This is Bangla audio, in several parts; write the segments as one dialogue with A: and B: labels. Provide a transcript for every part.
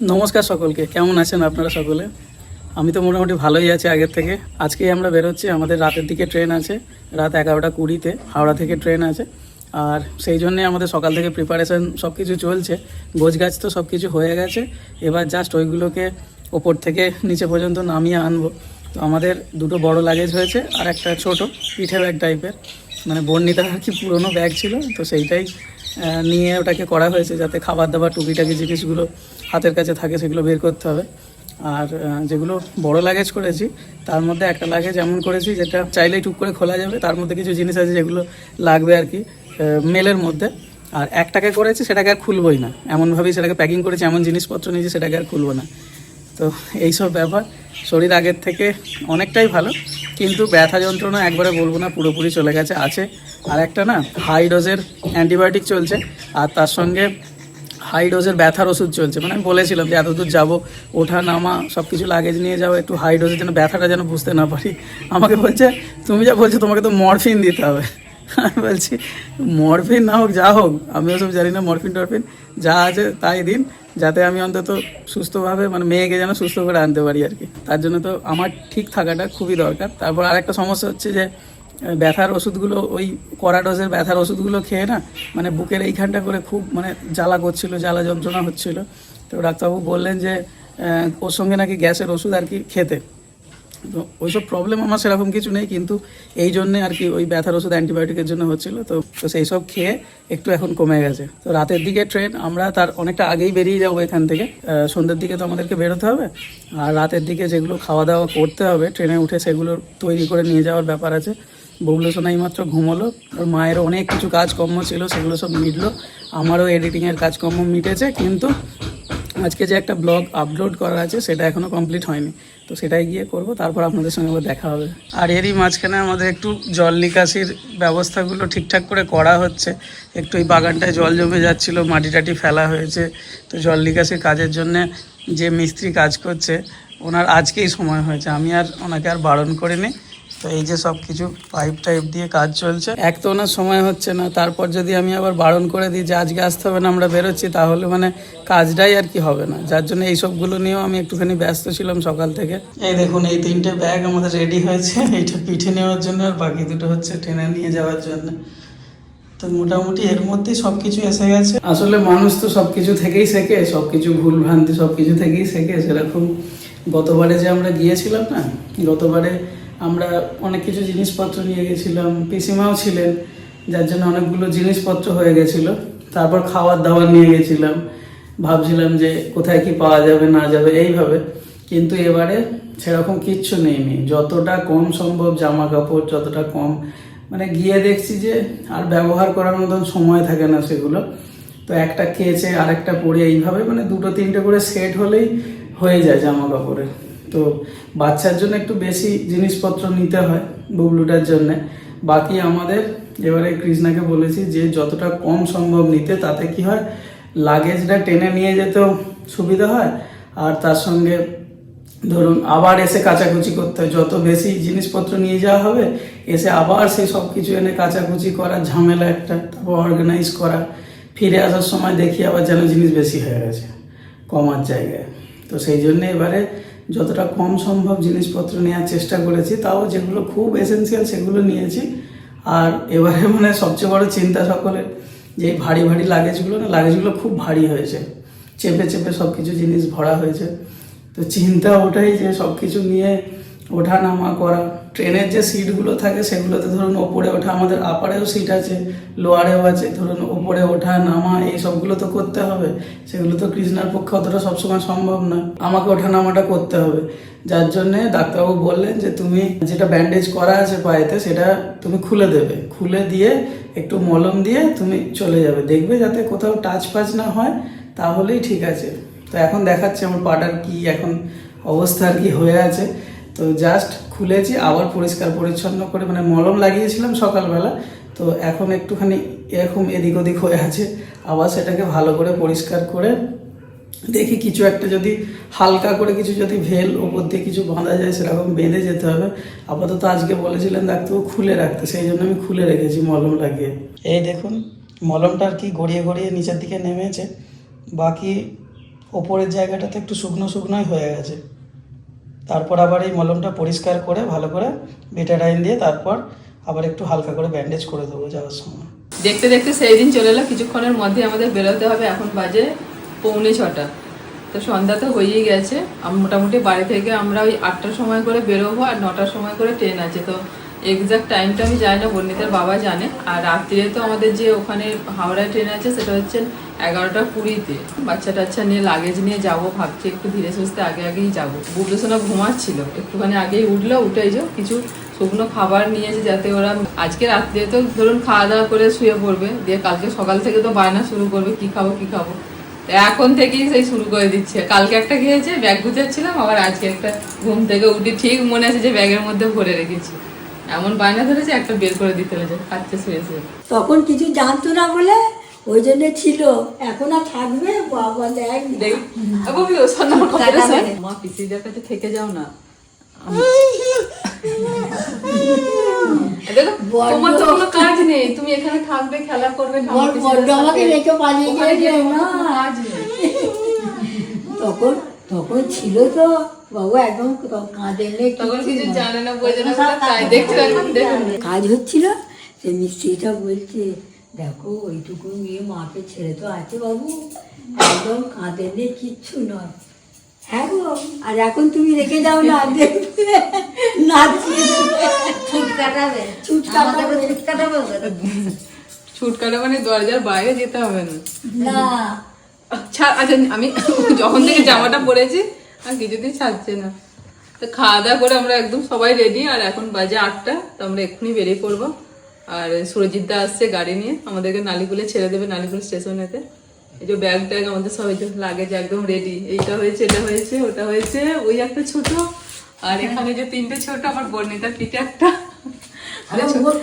A: নমস্কার সকলকে, কেমন আছেন আপনারা সকলে? আমি তো মোটামুটি ভালোই আছি আগের থেকে। আজকেই আমরা বেরোচ্ছি, আমাদের রাতের দিকে ট্রেন আছে, রাত এগারোটা কুড়িতে হাওড়া থেকে ট্রেন আছে। আর সেই জন্যে আমাদের সকাল থেকে প্রিপারেশন সব কিছু চলছে, গোছগাছ তো সব কিছু হয়ে গেছে। এবার জাস্ট ওইগুলোকে ওপর থেকে নিচে পর্যন্ত নামিয়ে আনব। তো আমাদের দুটো বড় লাগেজ হয়েছে আর একটা ছোট পিঠে ব্যাগ টাইপের মানে বর্ণিতার আর কি পুরোনো ব্যাগ ছিল, তো সেইটাই নিয়ে ওটাকে করা হয়েছে যাতে খাবার দাবার টুকিটাকি জিনিসগুলো হাতের কাছে থাকে সেগুলো বের করতে হবে। আর যেগুলো বড় লাগেজ করেছি, তার মধ্যে একটা লাগেজ এমন করেছি যেটা চাইলেই টুক করে খোলা যাবে, তার মধ্যে কিছু জিনিস আছে যেগুলো লাগবে আর কি মেলের মধ্যে। আর একটাকে করেছি, সেটাকে আর খুলবই না। এমনভাবেই সেটাকে প্যাকিং করেছি, এমন জিনিসপত্র নিয়েছি, সেটাকে আর খুলবো না। তো এইসব ব্যাপার। শরীর আগের থেকে অনেকটাই ভালো, কিন্তু ব্যথা যন্ত্রণা একবারে বলব না, পুরোপুরি চলে গেছে, আছে। আর একটা না হাই ডোজের অ্যান্টিবায়োটিক চলছে। আর তার সঙ্গে হাই ডোজের ব্যথার ওষুধ চলছে। মানে আমি বলেছিলাম যে এত দূর যাব, ওঠা, নামা সব কিছু লাগেজ নিয়ে যাব একটু হাই ডোজের যেন ব্যথাটা যেন বুঝতে না পারি। আমাকে বলছে, তুমি যা বলছো তোমাকে তো মরফিন দিতে হবে। আমি বলছি মরফিন না হোক, যা হোক আমি ওসব জানি না মরফিন টরফিন যা আছে তাই দিন, যাতে আমি অন্তত সুস্থভাবে মানে মেয়েকে যেন সুস্থ করে আনতে পারি আর কি। তার জন্য তো আমার ঠিক থাকাটা খুবই দরকার। তারপর আরেকটা সমস্যা হচ্ছে যে ব্যথার ওষুধগুলো, ওই কড়া ডোজের ব্যথার ওষুধগুলো খেয়ে না মানে বুকের এইখানটা করে খুব মানে জ্বালা করছিল, জ্বালা যন্ত্রণা হচ্ছিল। তো ডাক্তারবাবু বললেন যে ওর সঙ্গে নাকি গ্যাসের ওষুধ আর কি খেতে। তো ওইসব প্রবলেম আমার সেরকম কিছু নেই, কিন্তু এই জন্যে আর কি ওই ব্যথার ওষুধ অ্যান্টিবায়োটিকের জন্য হচ্ছিল। তো তো সেই সব খেয়ে একটু এখন কমে গেছে। তো রাতের দিকে ট্রেন আমরা তার অনেকটা আগেই বেরিয়ে যাব এখান থেকে। সন্ধ্যের দিকে তো আমাদেরকে বেরোতে হবে, আর রাতের দিকে যেগুলো খাওয়া দাওয়া করতে হবে ট্রেনে উঠে সেগুলো তৈরি করে নিয়ে যাওয়ার ব্যাপার আছে। ববলু সোনাই মাত্র ঘুমোলো। ওর মায়েরও অনেক কিছু কাজকর্ম ছিল, সেগুলো সব মিটলো। আমারও এডিটিংয়ের কাজকর্ম মিটেছে, কিন্তু আজকে যে একটা ব্লগ আপলোড করা আছে, সেটা এখনও কমপ্লিট হয়নি। তো সেটাই গিয়ে করব, তারপর আপনাদের সঙ্গে আবার দেখা হবে। আর এরই মাঝখানে আমাদের একটু জল নিকাশির ব্যবস্থাগুলো ঠিকঠাক করে করা হচ্ছে। একটু এই বাগানটায় জল জমে যাচ্ছিল, মাটি টাটি ফেলা হয়েছে। তো জল নিকাশির কাজের জন্য যে মিস্ত্রি কাজ করছে, ওনার আজকেই সময় হয়েছে। আমি আর ওনাকে আর বারণ করিনি। তো এই যে সব কিছু পাইপ টাইপ দিয়ে কাজ চলছে। এক তো ওনার সময় হচ্ছে না। তারপর যদি আমি আবার বারণ করে দিই যে আজকে আসতে হবে না আমরা বেরোচ্ছি তাহলে মানে কাজটাই আর কি হবে না। যার জন্য এই সবগুলো নিয়েও আমি একটুখানি ব্যস্ত ছিলাম সকাল থেকে। এই দেখুন এই তিনটে ব্যাগ আমাদের রেডি হয়েছে। এইটা পিঠে নেওয়ার জন্য আর বাকি দুটো হচ্ছে ট্রেনে নিয়ে যাওয়ার জন্য। তো মোটামুটি এর মধ্যেই সব কিছু এসে গেছে। আসলে মানুষ তো সব কিছু থেকেই শেখে সব কিছু ভুল ভ্রান্তি সব কিছু থেকেই শেখে। সেরকম গতবারে যে আমরা গিয়েছিলাম না গতবারে আমরা অনেক কিছু জিনিসপত্র নিয়ে গেছিলাম, পিসিমাও ছিলেন, যার জন্য অনেকগুলো জিনিসপত্র হয়ে গেছিল। তারপর খাওয়ার দাওয়ার নিয়ে গেছিলাম। ভাবছিলাম যে কোথায় কি পাওয়া যাবে, না যাবে, এইভাবে। কিন্তু এবারে সেরকম কিচ্ছু নেই যতটা কম সম্ভব জামা কাপড় যতটা কম মানে গিয়ে দেখছি যে আর ব্যবহার করার মতন সময় থাকে না সেগুলো। তো একটা খেয়েছে আরেকটা পরে এইভাবে মানে দুটো তিনটে করে সেট হলেই হয়ে যায় জামা কাপড়ের তো বাচ্চার জন্য একটু বেশি জিনিসপত্র নিতে হয় বুবলুটার জন্য। বাকি আমাদের, এবারে কৃষ্ণাকে বলেছি যে যতটা কম সম্ভব নিতে, তাতে কি হয়, লাগেজটা টেনে নিয়ে যেতেও সুবিধা হয়। আর তার সঙ্গে ধরুন আবার এসে কাচাকুচি করতে হয়। যত বেশি জিনিসপত্র নিয়ে যাওয়া হবে, এসে আবার সেই সব কিছু এনে কাচাকুচি করার ঝামেলা একটা, তারপর অর্গানাইজ করা, ফিরে আসার সময় দেখি আবার যেন জিনিস বেশি হয়ে গেছে, কমার জায়গায়। তো সেই জন্য এবারে যতটা কম সম্ভব জিনিসপত্র নেওয়ার চেষ্টা করেছি, তাও যেগুলো খুব এসেন্সিয়াল সেগুলো নিয়েছি। আর এবারে মানে সবচেয়ে বড় চিন্তা সকলের যে ভারী ভারী লাগেজগুলো না লাগেজগুলো খুব ভারী হয়েছে। চেপে চেপে সব কিছু জিনিস ভরা হয়েছে। তো চিন্তা ওটাই যে সব কিছু নিয়ে ওঠা নামা করা। ট্রেনের যে সিটগুলো থাকে সেগুলোতে ধরুন ওপরে ওঠা, আমাদের আপারেও সিট আছে, লোয়ারেও আছে, ধরুন ওপরে ওঠা, নামা, এই সবগুলো তো করতে হবে। সেগুলো তো কৃষ্ণার পক্ষে অতটা সবসময় সম্ভব না। আমাকে ওঠা নামাটা করতে হবে। যার জন্যে ডাক্তারবাবু বললেন যে, তুমি যেটা ব্যান্ডেজ করা আছে পায়েতে, সেটা তুমি খুলে দেবে। খুলে দিয়ে একটু মলম দিয়ে তুমি চলে যাবে। দেখবে যাতে কোথাও টাচ ফাচ না হয়, তাহলেই ঠিক আছে। তো এখন দেখাচ্ছে আমার পাটার কি, এখন অবস্থা আর কি হয়ে আছে। তো জাস্ট খুলেছি, আবার পরিষ্কার পরিচ্ছন্ন করে মানে মলম লাগিয়েছিলাম সকালবেলা, তো এখন একটুখানি এরকম এদিক ওদিক হয়ে আছে, আবার সেটাকে ভালো করে পরিষ্কার করে দেখি কিছু একটা যদি হালকা করে কিছু যদি ভেল ওপর দিয়ে কিছু বাঁধা যায়, সেরকম বেঁধে যেতে হবে। আপাতত আজকে বলেছিলেন ডাক্তারবাবু খুলে রাখতে, সেই জন্য আমি খুলে রেখেছি মলম লাগিয়ে। এই দেখুন, মলমটা আর কি গড়িয়ে গড়িয়ে নিচের দিকে নেমেছে, বাকি ওপরের জায়গাটাতে একটু শুকনো শুকনোই হয়ে গেছে। তারপর আবার এই মলমটা পরিষ্কার করে ভালো করে বেটাডাইন দিয়ে তারপর আবার একটু হালকা করে ব্যান্ডেজ করে দেবো যাওয়ার সময়।
B: দেখতে দেখতে সেই দিন চলে এলো, কিছুক্ষণের মধ্যে আমাদের বেরোতে হবে, এখন বাজে পৌনে ছটা। তো সন্ধ্যা তো হয়েই গেছে মোটামুটি বাড়ি থেকে আমরা ওই আটটার সময় করে বেরোবো আর নটার সময় করে ট্রেন আছে। তো এক্সাক্ট টাইমটা আমি জানি না বর্ণিতার বাবা জানে। আর রাত্রিরে তো আমাদের যে ওখানে হাওড়ায় ট্রেন আছে, সেটা হচ্ছে এগারোটা কুড়িতে। বাচ্চা টাচ্চা নিয়ে লাগেজ নিয়ে যাব, ভাবছি একটু ধীরে সুস্থে আগে আগেই যাব। বুবলেশোনা ঘুমাচ্ছিল, একটুখানি আগেই উঠল, উঠে এই যে কিছু শুকনো খাবার নিয়েছে যাতে ওরা আজকে রাত্রে তো ধরুন খাওয়া দাওয়া করে শুয়ে পড়বে, দিয়ে কালকে সকাল থেকে তো বায়না শুরু করবে, কি খাব কি খাব? এখন থেকেই সেই শুরু করে দিচ্ছে। কালকে একটা খেয়েছে, ব্যাগ গুজাচ্ছিলাম আবার আজকে একটা ঘুম থেকে উঠে ঠিক মনে আছে যে ব্যাগের মধ্যে ভরে রেখেছি। এমন বায়না ধরেছে একটা বের করে দিতে হয়েছে খাচ্ছে শুয়ে শুয়ে।
C: তখন কিছু জানতো না বলে ওই জন্য ছিল। এখন আর থাকবে বাবা দেখ।
B: মা পিসিদের কাছে থেকে যাও না। তোমার তো কোনো কাজ নেই। তুমি এখানে থাকবে খেলা করবে
C: আমাকে রেখে পালিয়ে না। তখন তখন ছিল তো বাবা একদম কাঁদে
B: তখন কিছু জানে না বোঝে না বলে তাই দেখতে এখন দেখুন।
C: কাজ হচ্ছিল সে মিস্ত্রিটা বলছে দেখো ওইটুকু মেয়ে মাকে ছেড়ে তো আছে বাবু। একদম কাঁদে কিচ্ছু নয়। হ্যাঁ গো আর এখন তুমি রেখে যাও না দেখবে।
D: ছুট কাটাবে।
C: ছুট কাটাবে।
D: ছুট কাটাবে ওদের।
B: ছুটকাটা মানে দরজার বাইরে যেতে হবে না।
C: না।
B: আচ্ছা আচ্ছা আমি যখন থেকে জামাটা পরেছি আর কিছুতেই ছাড়ছে না। তো খাওয়া দাওয়া করে আমরা একদম সবাই রেডি আর এখন বাজে আটটা তো আমরা এক্ষুনি বেরিয়ে পড়ব। আর সুরজিৎ দা আসছে গাড়ি নিয়ে আমাদেরকে নালিগুলে ছেড়ে দেবে নালিগুলো স্টেশনেতে এই যে ব্যাগ ট্যাগ আমাদের সব এই যে লাগেজ একদম রেডি এইটা হয়েছে এটা হয়েছে ওটা হয়েছে ওই একটা ছোট আর এখানে যে তিনটে ছোট আমার বর্ণিতার পিঠে একটা।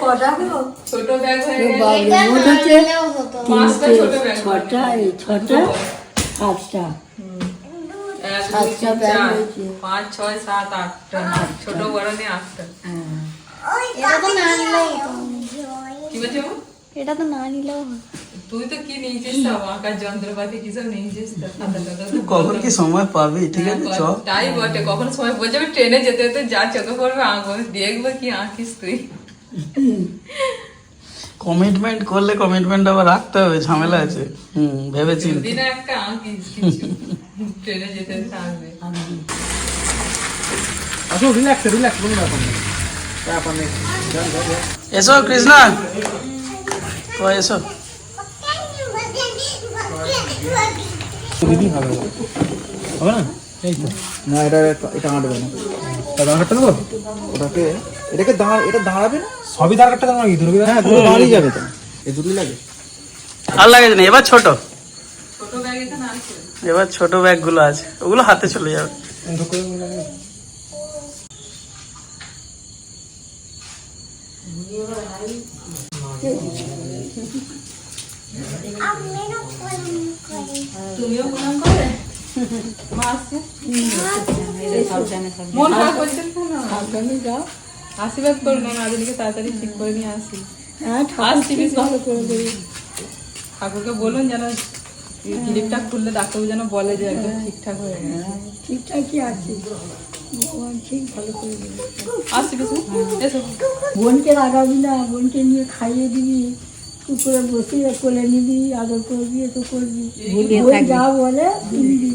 C: কটা
B: ছোট ব্যাগ হয়ে গেছে। পাঁচটা ছোট ব্যাগ
C: ছটা ছটা সাতটা
B: এক, দুই,
C: সাতটা
B: তিন,
C: ব্যাগ
B: চার,
C: হয়েছে।
B: পাঁচ ছয় সাত আটটা ছোট বড় নিয়ে আটটা
C: হ্যাঁ
D: এটা তো না নিলেও হতো।
B: কি বলছো বাবা?
D: এটা তো না নিলেও হতো।
B: তুই তো কি নিয়েছিস সব আঁকার যন্ত্রপাতি কি সব নিয়েছিস তো? খাতা টাতা তো
A: কখন কি সময় পাবি ঠিক আছে চ
B: হ্যাঁ, তাই বটে কখন সময় বলছে আমি ট্রেনে যেতে যেতে যা চোখে পড়বে আঁকবো আমি দেখব কি আঁকিস তুই
A: কমিটমেন্ট করলে কমিটমেন্ট আবার রাখতে হবে ঝামেলা আছে। হুম ভেবে চিন্তে
B: যদি না একটা আঁকিস কিছু। ট্রেনে যেতে যেতে আঁকবে
E: আসো রিল্যাক্স রিল্যাক্স কোনো ব্যাপার নেই ব্যাপার নেই
A: এসো কৃষ্ণা। ও এসো।
E: দিদি হবে হবে না? এই তো। না এটা এটা আঁটবে না। দেবো? ওটাকে এটাকে দাঁড়া এটা দাঁড়াবে না? সবই দাঁড়াটা দাঁড়া কি ধরবি হ্যাঁ দুটো দাঁড়িয়ে যাবে তো। দুটোই লাগে।
A: আর লাগে না এবার ছোট। এবার ছোট ব্যাগগুলো আছে ওগুলো হাতে চলে যাবে।
B: তুমিও প্রণাম করবে? আশীর্বাদ তাড়াতাড়ি ঠিক করে নিয়ে আসি।
C: হ্যাঁ
B: ঠাকুরকে বলুন যেন ক্লিপটা খুললে ডাক্তারবাবু যেন বলে যে একদম ঠিকঠাক হয়ে গেছে।
C: ঠিকঠাকই আছে। ভগবান ঠিক ভালো করে দেবে
B: আসছি কিছু? এসো।
C: বোনকে লাগাবি না বোনকে নিয়ে খাইয়ে দিবি। বসিয়ে কোলে নিবি আদর করবি এতো করবি। যা বলে শুনবি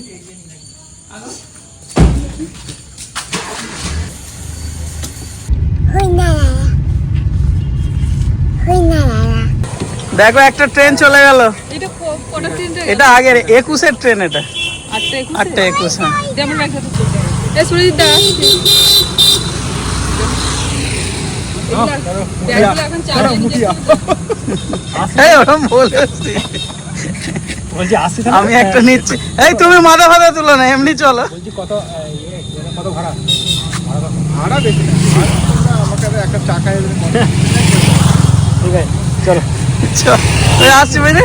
A: দেখো একটা ট্রেন চলে গেল।
B: এটা
A: আগের একুশের ট্রেন এটা।
B: আটটা একুশ?
A: আটটা একুশ হ্যাঁ
B: যেমন একটা তো এ সুরজিৎ দা আসছি ব্যাগগুলো এখন চার্জে নিয়ে
A: এই ওরম বলেছি
E: বলছি আসছি
A: আমি একটা নিচ্ছি। এই তুমি মাথা ফাথা তুলো না এমনি চলো।
E: কত কত ভাড়া? ভাড়া বেশি না। ভাড়া আমাকে একটা ঠিক আছে চলো।
A: চল। আসছি বুঝলি?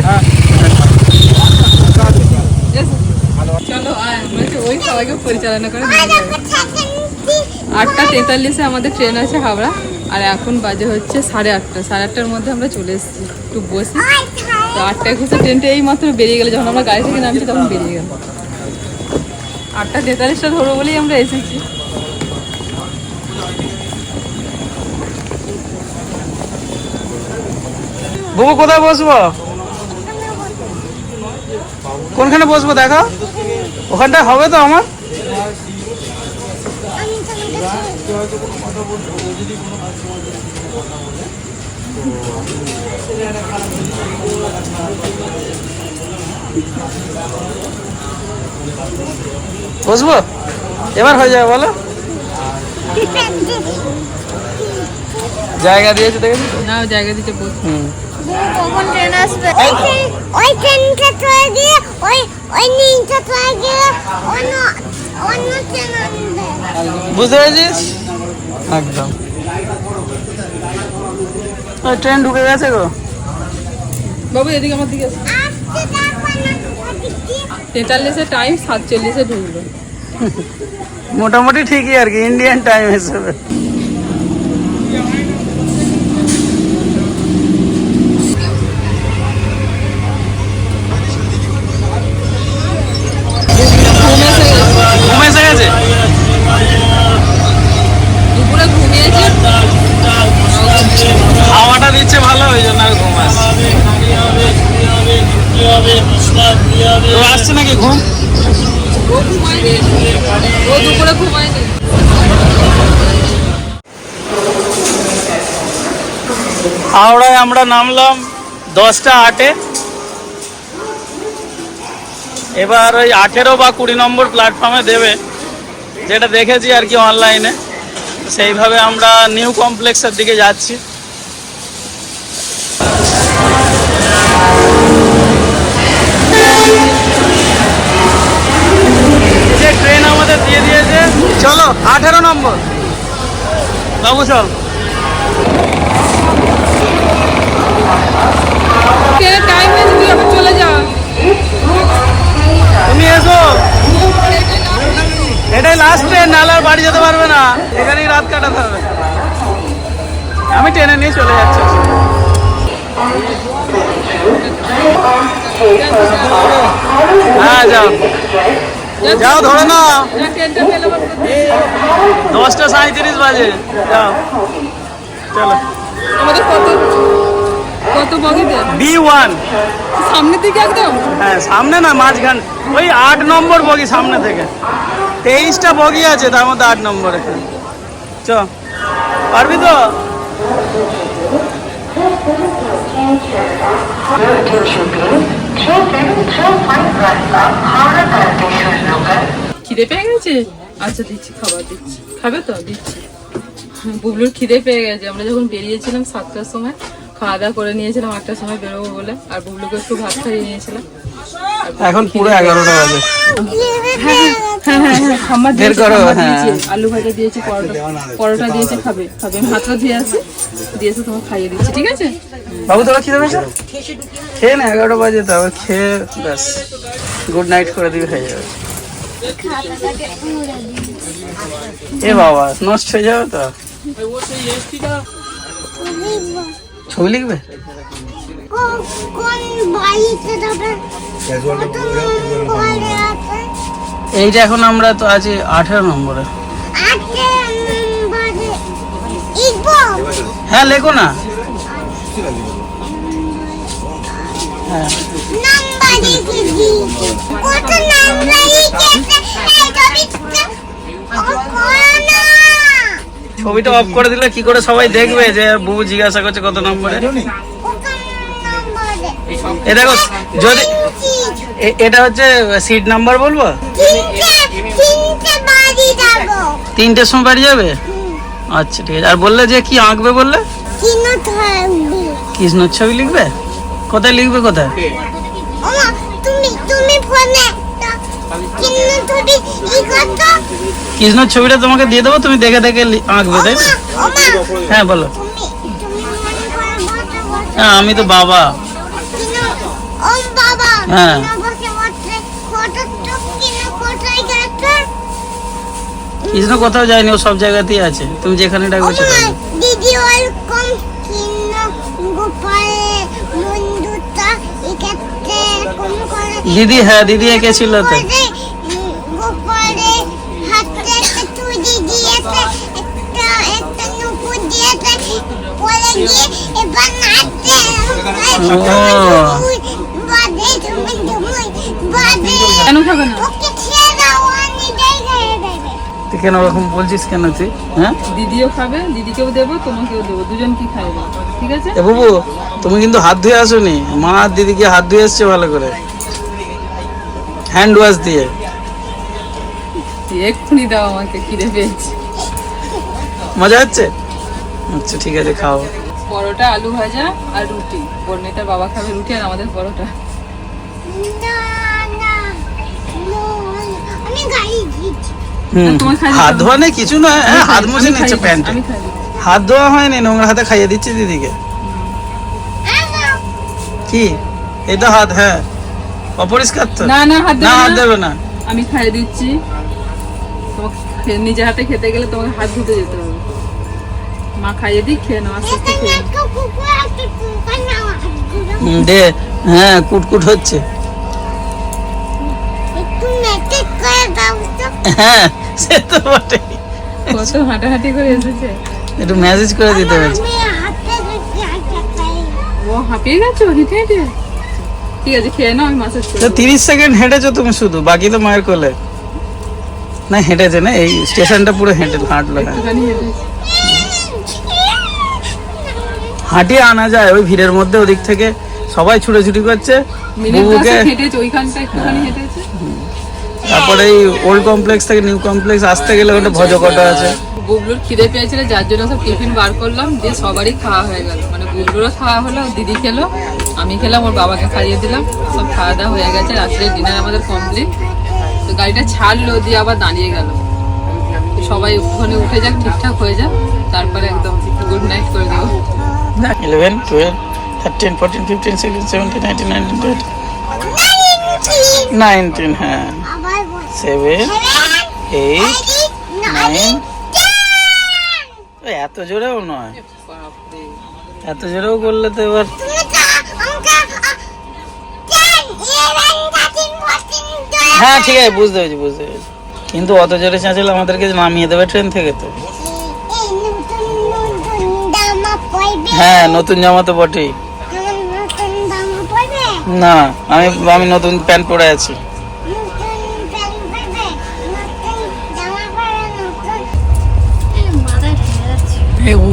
B: চলো বলছি ওই সবাইকে পরিচালনা করে আটটা তেতাল্লিশে আমাদের ট্রেন আছে হাওড়া। আর এখন বাজে হচ্ছে সাড়ে আটটা। সাড়ে আটটার মধ্যে আমরা চলে এসেছি একটু বসি। তো আটটা একুশে ট্রেনটা এই মাত্র বেরিয়ে গেলে। যখন আমরা গাড়ি থেকে নামছি তখন বেরিয়ে গেল। আটটা তেতাল্লিশটা ধরবো বলেই আমরা এসেছি।
A: বাবু কোথায় বসবো? কোনখানে বসবো দেখো। ওখানটায় হবে তো আমার? বসবো? এবার হয়ে যাবে বলো। জায়গা দিয়েছে দেখেছি?
B: না জায়গা দিতে বল
A: হুম।
D: কখন ট্রেন আসবে?
F: ওই ট্রেনটা চলে গিয়ে ওই ওই নিচটা চলে গিয়ে অন্য অন্য ট্রেন আনবে।
A: বুঝতে পেরেছিস? একদম। ট্রেন ঢুকে গেছে গো।
B: বাবু এদিকে আমার দিকে তেতাল্লিশে টাইম সাতচল্লিশে ঢুকবে।
A: মোটামুটি ঠিকই আর কি ইন্ডিয়ান টাইম হিসেবে। হাওড়ায় আমরা নামলাম দশটা আটে। এবার ওই আঠেরো বা কুড়ি নম্বর প্ল্যাটফর্মে দেবে। যেটা দেখেছি আর কি অনলাইনে সেইভাবে আমরা নিউ কমপ্লেক্সের দিকে যাচ্ছি। ট্রেন আমাদের দিয়ে দিয়েছে, চলো, আঠেরো নম্বর। বাবু চল। এটাই লাস্ট ট্রেন নাহলে আর বাড়ি যেতে পারবে না। এখানেই রাত কাটাতে হবে। আমি ট্রেনে নিয়ে চলে যাচ্ছি। হ্যাঁ যাও। যাও, ধরে
B: না
A: দশটা সাঁত্রিশ বাজে। যাও। চলো।
B: আমাদের কত কত বগিতে
A: বি ওয়ান
B: সামনের দিকে একদম?
A: হ্যাঁ সামনে না মাঝখান। ওই আট নম্বর বগি সামনে থেকে। তেইশটা বগি আছে তার মধ্যে আট নম্বর চ পারবি তো?
B: খিদে পেয়ে গেছে? আচ্ছা দিচ্ছি খাবার দিচ্ছি। খাবে তো? দিচ্ছি। বুবলুর খিদে পেয়ে গেছে। আমরা যখন বেরিয়েছিলাম সাতটার সময় খাওয়া দাওয়া করে নিয়েছিলাম আটটার সময় বেরোবো বলে আর বুবলুকে একটু ভাত খাইয়ে নিয়েছিলাম।
A: এখন পুরো এগারোটা বাজে।
B: হ্যাঁ। আলু ভাজা দিয়েছি পরোটা। পরোটা দিয়েছি খাবে খাবে। হাতটা ধুয়ে আসি দিয়েছে তোমার খাইয়ে দিচ্ছি ঠিক আছে?
A: বাবু তোরা খিদে পেয়েছে? খেয়ে না এগারোটা বাজে তো আবার খেয়ে ব্যাস। গুড নাইট করে দিবি হয়ে যাবে। এ বাবা নষ্ট হয়ে যাবে তো? ছবি লিখবে? এইটা এখন আমরা তো আছি আঠেরো নম্বরে। হ্যাঁ লেখো না। হ্যাঁ।
F: কত ছবিটা
A: অফ করে দিলে কি করে সবাই দেখবে যে বউ জিজ্ঞাসা করছে কত নম্বরে? এ দেখো যদি এ- এটা হচ্ছে সিট নাম্বার বলব? তিনটের সময় বাড়ি যাবে? আচ্ছা ঠিক আছে। আর বললে যে কি আঁকবে বললে? কৃষ্ণর ছবি লিখবে? কোথায় লিখবে কোথায়?
F: তুমি তুমি ফোনে
A: কৃষ্ণর ছবিটা তোমাকে দিয়ে দেবো তুমি দেখে দেখে আঁকবে তাই হ্যাঁ বলো। হ্যাঁ আমি তো বাবা। হ্যাঁ। কৃষ্ণ কোথাও যায়নি ও সব জায়গাতেই আছে। তুমি যেখানে ডাকবে সেখানে।
F: দিদি ওয়েলকাম গোপালে কোন করে
A: দিদি হ্যাঁ দিদি এঁকেছিল তো।
B: কেন খাবে না
A: কেন ওরকম বলছিস কেন তুই? হ্যাঁ?
B: দিদিও খাবে দিদিকেও দেবো তোমাকেও দেবো দুজন কি খাইবে? ঠিক আছে?
A: এ বাবু তুমি কিন্তু হাত ধুয়ে আসোনি। মা আর দিদিকে হাত ধুয়ে এসছে ভালো করে। হ্যান্ড ওয়াশ দিয়ে।
B: এক্ষুনি দাও আমাকে খিদে পেয়েছি।
A: মজা হচ্ছে? আচ্ছা ঠিক আছে খাও।
B: পরোটা আলু ভাজা আর রুটি। বর্ণিতার বাবা খাবে রুটি আর আমাদের পরোটা।
F: না না
A: হাত ধোয়া নেই? কিছু নয় হ্যাঁ,
B: খাই-
A: হাত মুছে নিচ্ছে প্যান্টে। হাত ধোয়া হয়নি নোংরা হাতে খাইয়ে দিচ্ছে দিদিকে। কি? এটা হাত হ্যাঁ। অপরিষ্কার তো।
B: না না হাত
A: না
B: দেবে
A: হাত
B: না।
A: দেবে না।
B: আমি খাইয়ে দিচ্ছি। তোমাকে নিজে হাতে খেতে গেলে তোমাকে হাত ধুতে যেতে হবে। মা খাইয়ে দিই খেয়ে নাও আস্তে আস্তে খেয়ে
A: দে হ্যাঁ কুটকুট হচ্ছে। হ্যাঁ সে তো বটে
B: কত হাঁটাহাঁটি করে এসেছে।
A: একটু মেসেজ করে দিতে
B: ও হাঁপিয়ে গেছো হেঁটে হেঁটে। ঠিক আছে খেয়ে নাও আমি মাসাজ
A: তো তিরিশ সেকেন্ড হেঁটেছো তুমি শুধু বাকি তো মায়ের কোলে। না হেঁটেছে না এই স্টেশনটা পুরো হেঁটে হাঁটলো হ্যাঁ
B: একটুখানি হেঁটে
A: হাঁটিয়ে আনা যায় ওই ভিড়ের মধ্যে ওদিক থেকে সবাই ছুটোছুটি করছে। বুবুকে
B: হেঁটেছে
A: তারপরে এই ওল্ড কমপ্লেক্স থেকে নিউ কমপ্লেক্স আসতে গেলে ওটা ভজকটা আছে।
B: বুবলুর খিদে পেয়েছিল যার জন্য সব টিফিন বার করলাম দিয়ে সবারই খাওয়া হয়ে গেল। মানে বুবলুরও খাওয়া হলো দিদি খেলো আমি খেলাম ওর বাবাকে খাইয়ে দিলাম। সব খাওয়া দাওয়া হয়ে গেছে রাত্রে ডিনার আমাদের কমপ্লিট তো গাড়িটা ছাড়লো দিয়ে আবার দাঁড়িয়ে গেল। সবাই ওখানে উঠে যাক ঠিকঠাক হয়ে যাক তারপরে একদম গুড নাইট করে দেবো।
A: Eleven twelve thirteen fourteen fifteen sixteen seventeen eighteen nineteen twenty nineteen হ্যাঁ সেভেন এইট নাইন এত জোরেও নয়। এত জোরেও করলে তো এবার হ্যাঁ ঠিক আছে বুঝতে পেরেছি বুঝতে পেরেছি। কিন্তু অত জোরে চেঁচালে আমাদেরকে নামিয়ে দেবে ট্রেন থেকে তো। হ্যাঁ নতুন জামা তো বটেই। না আমি আমি নতুন প্যান্ট পরে আছি।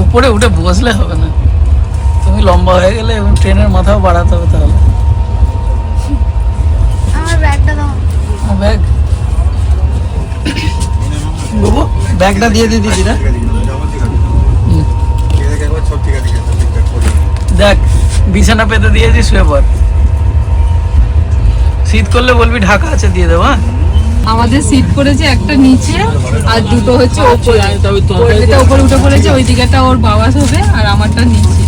A: উপরে উঠে বসলে হবে না। তুমি লম্বা হয়ে গেলে এবং ট্রেনের মাথাও বাড়াতে হবে তাহলে।
D: আমার ব্যাগটা দাও।
A: ব্যাগ? বাবু ব্যাগটা দিয়ে দিই দিদিরা। হুম। দেখ বিছানা পেতে দিয়েছি শুয়ে পর শীত করলে বলবি ঢাকা আছে দিয়ে দেবো হ্যাঁ?
B: আমাদের সিট পড়েছে একটা নিচে আর দুটো হচ্ছে ওপরে ওইটা উপরে উঠে পড়েছে ওই দিকেটা ওর বাবা হবে আর আমারটা নিচে।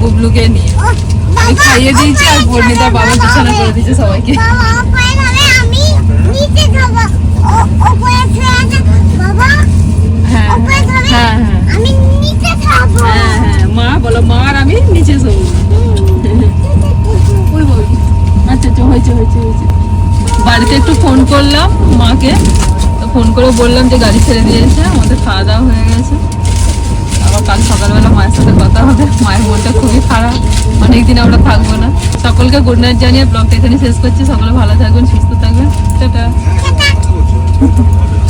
B: বুবলুকে নিয়ে। আমি খাইয়ে দিয়েছি আর বর্ণিতার বাবা বিছানা করে দিয়েছে সবাইকে।
F: আমি নিচে যাব।
B: বলো মা আর আমি নিচে শোবো আচ্ছা আচ্ছা হয়েছে হয়েছে হয়েছে। বাড়িতে একটু ফোন করলাম মাকে। তো ফোন করে বললাম যে গাড়ি ছেড়ে দিয়েছে আমাদের খাওয়া দাওয়া হয়ে গেছে। আবার কাল সকালবেলা মায়ের সাথে কথা হবে। মায়ের মনটা খুবই খারাপ। অনেকদিন আমরা থাকব না। সকলকে গুড নাইট জানিয়ে ব্লগটা এখানে শেষ করছি। সকলে ভালো থাকবেন, সুস্থ থাকবেন। টাটা।